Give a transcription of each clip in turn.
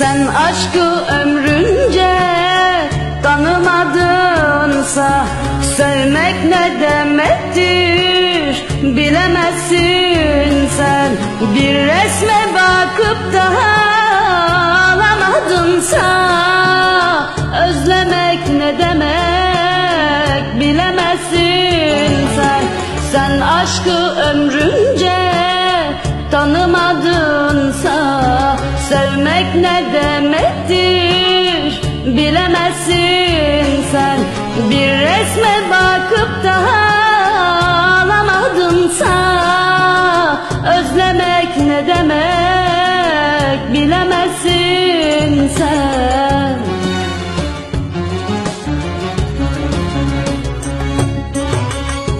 Sen aşkı ömrünce tanımadınsa Sevmek ne demektir? Bilemezsin sen. Bir resme bakıp da Özlemek bilemezsin sen. Bir resme bakıp da alamadınsa Özlemek ne demek bilemezsin sen.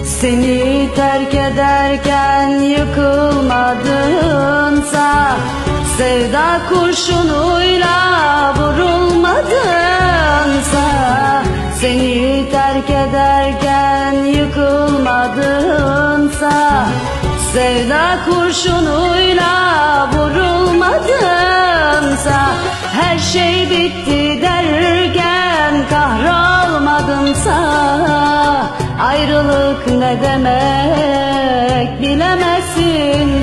Seni terk ederken yıkılmadınsa Sevda kurşunuyla vurulmadınsa Seni terk ederken yıkılmadınsa Sevda kurşunuyla vurulmadınsa Her şey bitti derken kahrolmadınsa Ayrılık ne demek bilemezsin